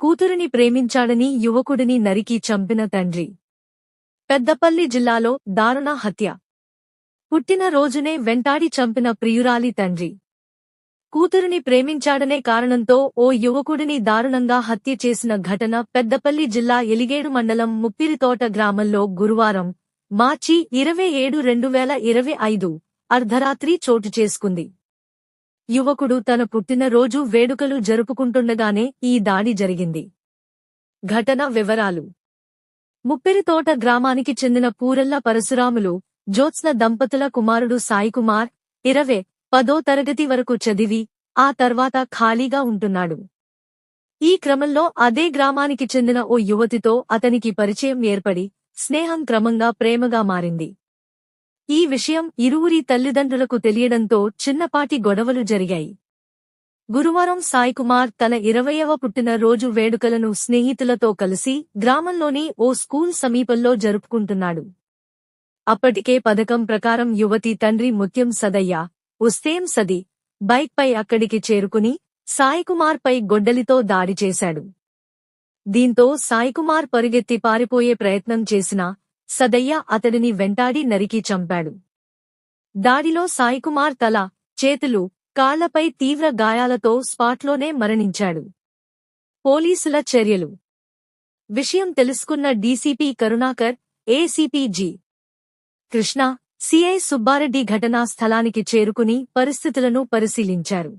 కూతురిని ప్రేమించాడని యువకుడిని నరికి చంపిన తండ్రి. పెద్దపల్లి జిల్లాలో దారుణ హత్య. పుట్టిన రోజునే వెంటాడి చంపిన ప్రియురాలి తండ్రి. కూతురిని ప్రేమించాడనే కారణంతో ఓ యువకుడిని దారుణంగా హత్య చేసిన ఘటన పెద్దపల్లి జిల్లా ఎలిగేడు మండలం ముప్పిరితోట గ్రామంలో గురువారం మార్చి ఇరవై ఏడు రెండు వేల ఇరవై ఐదు అర్ధరాత్రి చోటు చేసుకుంది. యువకుడు తన పుట్టినరోజు వేడుకలు జరుపుకుంటుండగానే ఈ దాడి జరిగింది. ఘటన వివరాలు. ముప్పిరితోట గ్రామానికి చెందిన పూరల్ల పరశురాములు జ్యోత్స్న దంపతుల కుమారుడు సాయికుమార్ ఇరవే పదో తరగతి వరకు చదివి ఆ తర్వాత ఖాళీగా ఉంటున్నాడు. ఈ క్రమంలో అదే గ్రామానికి చెందిన ఓ యువతితో అతనికి పరిచయం ఏర్పడి స్నేహం క్రమంగా ప్రేమగా మారింది. ఈ విషయం ఇరువురి తల్లిదండ్రులకు తెలియడంతో చిన్నపాటి గొడవలు జరిగాయి. గురువారం సాయికుమార్ తన ఇరవయవ పుట్టినరోజు వేడుకలను స్నేహితులతో కలిసి గ్రామంలోని ఓ స్కూల్ సమీపంలో జరుపుకుంటున్నాడు. అప్పటికే పథకం ప్రకారం యువతి తండ్రి ముత్యం సదయ్య ఉస్తేం సది బైక్పై అక్కడికి చేరుకుని సాయికుమార్పై గొడ్డలితో దాడి చేశాడు. దీంతో సాయికుమార్ పరిగెత్తి పారిపోయే ప్రయత్నం చేసినా సదయ్య అతడిని వెంటాడి నరికి చంపాడు. దాడిలో సాయికుమార్ తల చేతులు కాళ్ళపై తీవ్ర గాయాలతో స్పాట్లోనే మరణించాడు. పోలీసుల చర్యలు. విషయం తెలుసుకున్న DCP Karunakar ACP G Krishna CI Subbareddy ఘటనా స్థలానికి చేరుకుని పరిస్థితులను పరిశీలించారు.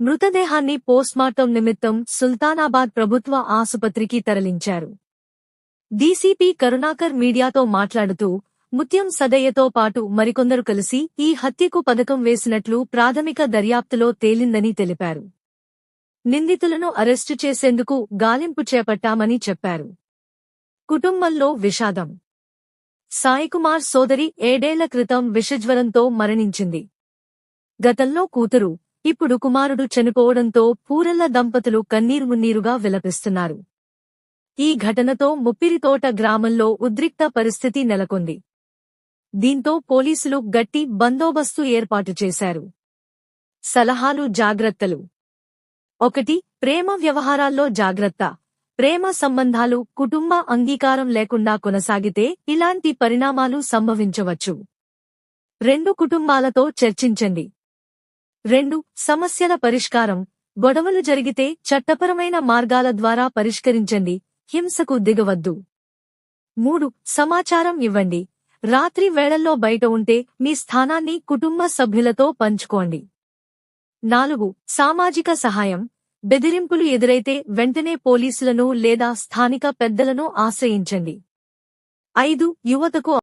మృతదేహాన్ని పోస్ట్మార్టం నిమిత్తం సుల్తానాబాద్ ప్రభుత్వ ఆసుపత్రికి తరలించారు. డీసీపీ కరుణాకర్ మీడియాతో మాట్లాడుతూ ముత్యం సదయ్యతో పాటు మరికొందరు కలిసి ఈ హత్యకు పథకం వేసినట్లు ప్రాథమిక దర్యాప్తులో తేలిందని తెలిపారు. నిందితులను అరెస్టు చేసేందుకు గాలింపు చేపట్టామని చెప్పారు. కుటుంబంలో విషాదం. సాయికుమార్ సోదరి ఏడేళ్ళ క్రితం విషజ్వరంతో మరణించింది. గతంలో కూతురు ఇప్పుడు కుమారుడు చనిపోవడంతో పూరల్ల దంపతులు కన్నీరు మున్నీరుగా విలపిస్తున్నారు. ఈ ఘటనతో ముప్పిరితోట గ్రామంలో ఉద్రిక్త పరిస్థితి నెలకొంది. దీంతో పోలీసులు గట్టి బందోబస్తు ఏర్పాటు చేశారు. సలహాలు జాగ్రత్తలు. ఒకటి ప్రేమ వ్యవహారాల్లో జాగ్రత్త. ప్రేమ సంబంధాలు కుటుంబ అంగీకారం లేకుండా కొనసాగితే ఇలాంటి పరిణామాలు సంభవించవచ్చు. రెండు కుటుంబాలతో చర్చించండి. రెండు సమస్యల పరిష్కారం. గొడవలు జరిగితే చట్టపరమైన మార్గాల ద్వారా పరిష్కరించండి. హింసకు దిగవద్దు. మూడు సమాచారం ఇవ్వండి. రాత్రి వేళల్లో బయట ఉంటే మీ స్థానాన్ని కుటుంబ సభ్యులతో పంచుకోండి. నాలుగు సామాజిక సహాయం. బెదిరింపులు ఎదురైతే వెంటనే పోలీసులను లేదా స్థానిక పెద్దలను ఆశ్రయించండి. ఐదు యువతకు